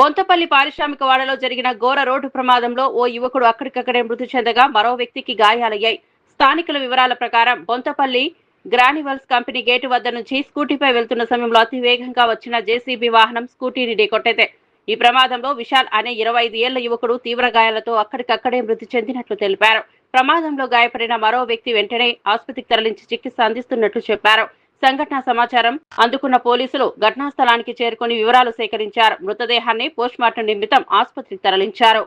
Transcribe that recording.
బొంతపల్లి పారిశ్రామిక వాడలో జరిగిన ఘోర రోడ్డు ప్రమాదంలో ఓ యువకుడు అక్కడికక్కడే మృతి చెందగా మరో వ్యక్తికి గాయాలయ్యాయి. స్థానికుల వివరాల ప్రకారం బొంతపల్లి గ్రానివల్స్ కంపెనీ గేటు వద్ద నుంచి స్కూటీపై వెళ్తున్న సమయంలో అతి వేగంగా వచ్చిన జేసీబీ వాహనం స్కూటీని ఢీకొట్టింది ఈ ప్రమాదంలో విశాల్ అనే ఇరవై ఐదు ఏళ్ళ యువకుడు తీవ్ర గాయాలతో అక్కడికక్కడే మృతి చెందినట్లు తెలిపారు. ప్రమాదంలో గాయపడిన మరో వ్యక్తి వెంటనే ఆసుపత్రికి తరలించి చికిత్స అందిస్తున్నట్లు చెప్పారు. సంఘటన సమాచారం అందుకున్న పోలీసులు ఘటనా స్థలానికి చేరుకుని వివరాలు సేకరించారు. మృతదేహాన్ని పోస్ట్మార్టం నిమిత్తం ఆసుపత్రికి తరలించారు.